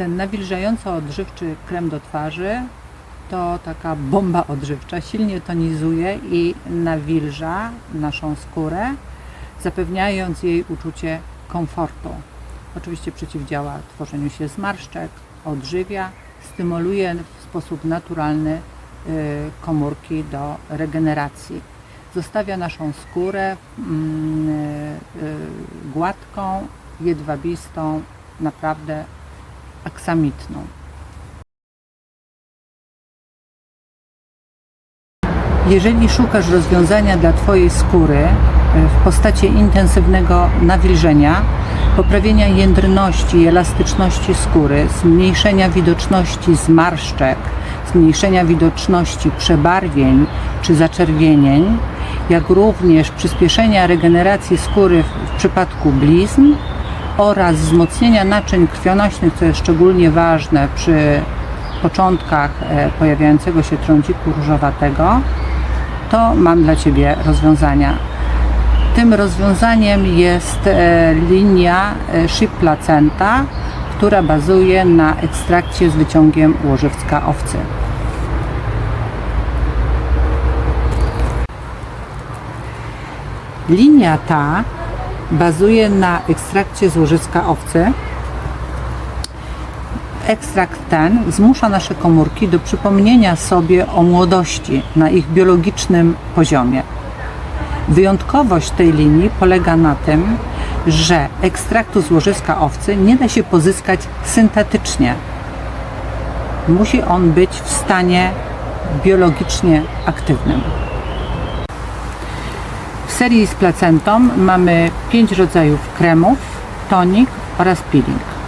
Ten nawilżająco odżywczy krem do twarzy to taka bomba odżywcza, silnie tonizuje i nawilża naszą skórę, zapewniając jej uczucie komfortu. Oczywiście przeciwdziała tworzeniu się zmarszczek, odżywia, stymuluje w sposób naturalny y, komórki do regeneracji. Zostawia naszą skórę mm, y, y, gładką, jedwabistą, naprawdę aksamitną. Jeżeli szukasz rozwiązania dla Twojej skóry e, w postaci intensywnego nawilżenia, poprawienia jędrności i elastyczności skóry, zmniejszenia widoczności zmarszczek, zmniejszenia widoczności przebarwień czy zaczerwienień, jak również przyspieszenia regeneracji skóry w- w przypadku blizn oraz wzmocnienia naczyń krwionośnych, co jest szczególnie ważne przy początkach e, pojawiającego się trądziku różowatego, to mam dla Ciebie rozwiązania. Tym rozwiązaniem jest e, linia e, Ship Placenta, która bazuje na ekstrakcie z wyciągiem łożywca owcy. Linia ta bazuje na ekstrakcie z łożyska owcy. Ekstrakt ten zmusza nasze komórki do przypomnienia sobie o młodości na ich biologicznym poziomie. Wyjątkowość tej linii polega na tym, że ekstraktu z łożyska owcy nie da się pozyskać syntetycznie. Musi on być w stanie biologicznie aktywnym. Serii z placentą mamy pięć rodzajów kremów, tonik oraz peeling.